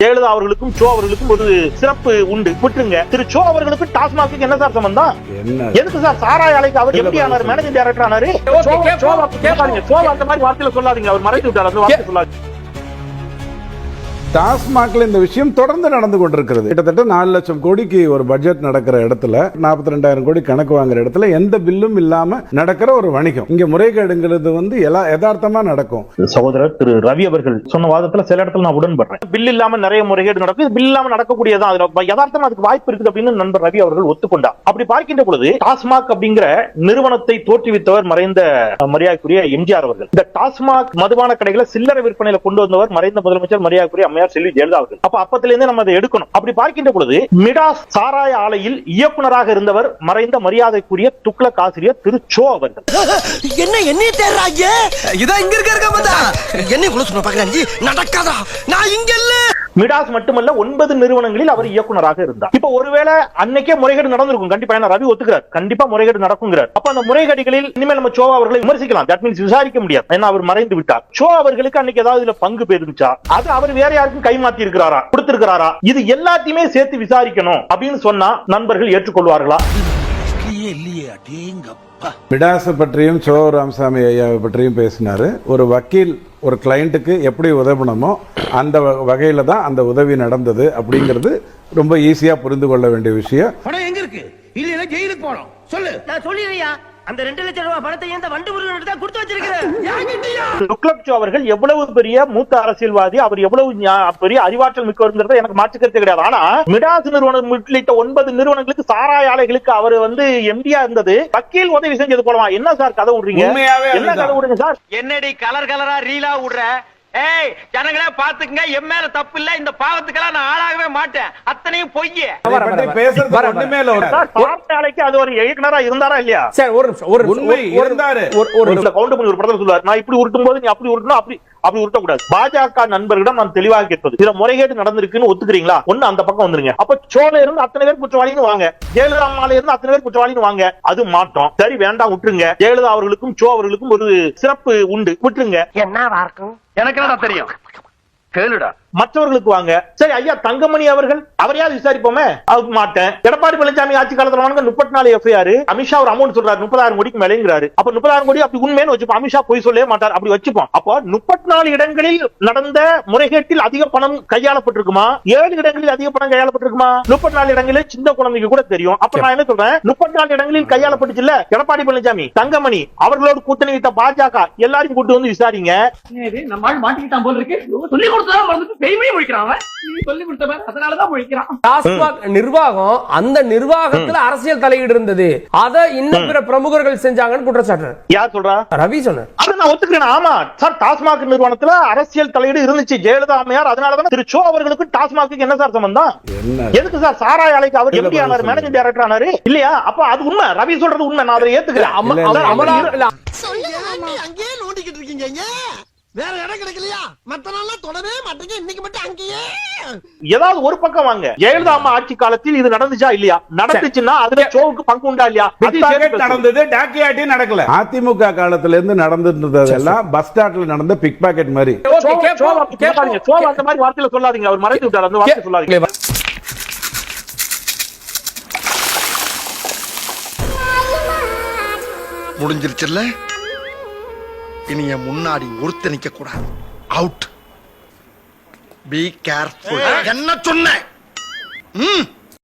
ஜெயலலிதா அவர்களுக்கும் சோ அவர்களுக்கும் ஒரு சிறப்பு உண்டு. விட்டுருங்க. திரு சோ அவர்களுக்கு டாஸ்மாக்கு என்ன சார் சம்பந்தம்? என்ன? எதுக்கு சார் சாராய ஆலைக்கு அவர் எப்படி ஆனாரு மேனேஜிங் டைரக்டர் ஆனாரு? சோ- அந்த மாதிரி வார்த்தையில சொல்லாதீங்க. அவர் மறைத்து விட்டார். அந்த வார்த்தை சொல்லாதீங்க. டாஸ்மாக்ல இந்த விஷயம் தொடர்ந்து நடந்து கொண்டிருக்கிறது. கிட்டத்தட்ட நாலு லட்சம் கோடிக்கு ஒரு பட்ஜெட் நடக்கிற இடத்துல நாற்பத்தி ரெண்டாயிரம் கோடி கணக்கு வாங்குற இடத்துல எந்த பில்லும் இல்லாம நடக்கிற ஒரு வணிகம். இங்க முறைகேடுங்கிறது வந்து எல்லா யதார்த்தமா நடக்கும். சகோதரர் திரு ரவி அவர்கள் சொன்ன வாதத்துல சில இடத்துல நான் உடன்படுறேன். பில் இல்லாம நிறைய முறைகேடு நடக்கும். பில் இல்லாம நடக்கக்கூடியதான் அதுல யதார்த்தமா அதுக்கு வாய்ப்பு இருக்குது அப்படின்னு நண்பர் ரவி அவர்கள் ஒத்துக்கொண்டார். அப்படி பார்க்கின்ற பொழுது டாஸ்மாக் அப்படிங்கிற நிறுவனத்தை தோற்றுவித்தவர் மறைந்த மரியாதைக்குரிய எம்ஜிஆர் அவர்கள். இந்த டாஸ்மாக் மதுபான கடைகளை சில்லறை விற்பனையில கொண்டு வந்தவர் மறைந்த முதலமைச்சர் மரியாதைக்குரிய அம்மையார் செல்வி ஜெயலலிதா அவர்கள். அப்ப அப்பத்துல இருந்தே நம்ம அதை எடுக்கணும். அப்படி பார்க்கின்ற பொழுது மிடாஸ் சாராய ஆலையில் இயக்குனராக இருந்தவர் மறைந்த மரியாதைக்குரிய துக்ளக் ஆசிரியர் திரு சோ அவர்கள். என்ன என்னைய தேடுறாங்க இதான் இங்க இருக்க இருக்க பாக்குறாங்க நடக்காதா நான் இங்க இல்ல. மிடாஸ் மட்டுமல்ல ஒன்பது நிறுவனங்களில் அவர் இயக்குனராக இருந்தார். இப்ப ஒருவேளை அன்னைக்கே முறைகேடு நடந்திருக்கும். கண்டிப்பா ரவி ஒத்துக்கிறார். கண்டிப்பா முறைகேடு நடக்குங்கிறார். அப்ப அந்த முறைகேடுகளில் இனிமேல் நம்ம சோ அவர்களை விமர்சிக்கலாம். தட் மீன்ஸ் விசாரிக்க முடியாது. ஏன்னா அவர் மறைந்து விட்டார். சோ அவர்களுக்கு அன்னைக்கு ஏதாவது இதுல பங்கு பெருந்துச்சா அது அவர் வேற யாருக்கும் கைமாத்தி இருக்கிறாரா? கொடுத்திருக்கிறாரா? இது எல்லாத்தையுமே சேர்த்து விசாரிக்கணும் அப்படின்னு சொன்னா நண்பர்கள் ஏற்றுக்கொள்வார்களா? இல்லையே அடேங்கப்பா விடாச பற்றியும் சோ ராமசாமி ஐயாவை பற்றியும் பேசினாரு. ஒரு வக்கீல் ஒரு கிளைண்ட்டுக்கு எப்படி உதவணுமோ அந்த வகையில தான் அந்த உதவி நடந்தது அப்படிங்கிறது ரொம்ப ஈஸியா புரிந்து கொள்ள வேண்டிய விஷயம். பணம் எங்க இருக்கு? இல்லையா ஜெயிலுக்கு போறோம் சொல்லு. நான் சொல்லிடுறியா அந்த ரெண்டு லட்சம் ரூபாய் பணத்தை இந்த வண்டு முருகன் தான் கொடுத்து வச்சிருக்கிறேன்? துக்ளக் சோ அவர்கள் எவ்வளவு பெரிய மூத்த அரசியல்வாதி அவர் எவ்வளவு பெரிய அறிவாற்றல் மிக்கவர்ங்கிறத எனக்கு மாற்றுக்கருத்து கிடையாது. ஆனா மிடாஸ் நிறுவனம் உள்ளிட்ட ஒன்பது நிறுவனங்களுக்கு சாராய ஆலைகளுக்கு அவர் வந்து எம்டியா இருந்தது. வக்கீல் உதவி செஞ்சது போலவா? என்ன சார் கதை விடுறீங்க? என்ன. கதை விடுங்க சார்? என்னடி கலர் கலரா ரீலா விடுற? ஏய் ஜனங்களே பாத்துக்குங்க என் மேல தப்பு இல்ல. இந்த பாவத்துக்கெல்லாம் நான் ஆளாகவே மாட்டேன். அத்தனையும் பற்றி பேசுறது. ஒண்ணுமே இல்ல ஆலைக்கு அது ஒரு இயக்குனரா இருந்தாரா இல்லையா? சார் ஒரு நிமிஷம் ஒரு உண்மை இருந்தாரு. ஒரு-. ஒரு கவுண்ட் பண்ணி ஒரு படத்துல சொல்லுவார். நான் இப்படி உருட்டும் போது நீ அப்படி உருட்டணும் அப்படி அப்படி உருட்டக்கூடாது. பாஜக நண்பர்களிடம் நான் தெளிவாக கேட்பது இதுல முறைகேடு நடந்திருக்குன்னு ஒத்துக்கிறீங்களா? ஒண்ணு அந்த பக்கம் வந்துருங்க. அப்ப சோழ இருந்து அத்தனை பேர் குற்றவாளின்னு வாங்க. ஜெயலலிதா அம்மால இருந்து அத்தனை பேர் குற்றவாளின்னு வாங்க. அது மாட்டோம் சரி வேண்டாம் விட்டுருங்க. ஜெயலலிதா அவர்களுக்கும் சோ அவர்களுக்கும் ஒரு சிறப்பு உண்டு. விட்டுருங்க. என்ன எனக்கு என்னடா தெரியும்? கேளுடா. மற்றவர்களுக்கு வாங்க. சரி ஐயா தங்கமணி அவர்கள் அவரையாவது விசாரிப்போமே? அதுக்கு மாட்டேன். எடப்பாடி பழனிசாமி ஆட்சி காலத்துல வாங்க முப்பத்தி நாலு எஃப்ஐஆர் அமித்ஷா ஒரு அமௌண்ட் சொல்றாரு முப்பதாயிரம் கோடிக்கு மேலேங்கிறாரு. அப்ப முப்பதாயிரம் கோடி அப்படி உண்மைன்னு வச்சுப்போம். அமித்ஷா போய் சொல்லவே மாட்டார். அப்படி வச்சுப்போம். அப்போ முப்பத்தி நாலு இடங்களில் நடந்த முறைகேட்டில் அதிக பணம் கையாளப்பட்டிருக்குமா? ஏழு இடங்களில் அதிக பணம் கையாளப்பட்டிருக்குமா? முப்பத்தி நாலு இடங்களில் சின்ன குழந்தைக்கு கூட தெரியும். அப்ப நான் என்ன சொல்றேன்? முப்பத்தி நாலு இடங்களில் கையாளப்பட்டுச்சுல்ல எடப்பாடி பழனிசாமி தங்கமணி அவர்களோடு கூட்டணி பாஜக எல்லாரையும் கூட்டு வந்து விசாரிங்க. நம்ம மாட்டிக்கிட்டான் போல இருக்கு. சொல்லி கொடுத்தா பெய்மையை முழிக்கிறான் சொல்லி கொடுத்தவன் அதனாலதான் முழிக்கிறான். டாஸ்மாக் நிர்வாகம் அந்த நிர்வாகத்துல அரசியல் தலையீடு இருந்தது. அத இன்னும் பிற பிரமுகர்கள் செஞ்சாங்கன்னு குற்றச்சாட்டு யார் சொல்றா? ரவி சொன்னார். அதை நான் ஒத்துக்கிறேன். ஆமா சார் டாஸ்மாக் நிறுவனத்துல அரசியல் தலையீடு இருந்துச்சு. ஜெயலலிதா அம்மையார் அதனாலதான் திரு சோ அவர்களுக்கு டாஸ்மாக்கு என்ன சார் சம்பந்தம்? என்ன? எதுக்கு சார் சாராய ஆலைக்கு அவர் எப்படி ஆனாரு மேனேஜிங் டைரக்டர் ஆனாரு? இல்லையா? அப்ப அது உண்மை. ரவி சொல்றது உண்மை. நான் அதை ஏத்துக்கிறேன். அமலா அங்கேயே நோண்டிக்கிட்டு இருக்கீங்க வேற இடம் கிடைக்கலையா? மத்த நாள்லாம் தொடவே மாட்டீங்க. இன்னைக்கு மட்டும் அங்கேயே. ஏதாவது ஒரு பக்கம் வாங்க. ஜெயலலிதா அம்மா ஆட்சி காலத்தில் இது நடந்துச்சா இல்லையா? நடந்துச்சுன்னா அதுல சோவுக்கு பங்கு உண்டா இல்லையா? நடந்தது டாக்கியாட்டி நடக்கல. அதிமுக காலத்துல இருந்து நடந்துருந்ததெல்லாம் பஸ் ஸ்டாண்ட்ல நடந்த பிக் பாக்கெட் மாதிரி. அந்த மாதிரி வார்த்தையில சொல்லாதீங்க. அவர் மறைத்து விட்டார். அந்த வார்த்தை சொல்லாதீங்க. முடிஞ்சிருச்சுல்ல? இனி என் முன்னாடி ஒருத்த நிக்க கூடாது அவுட் பி கேர்ஃபுல் என்ன சொன்ன? ம்.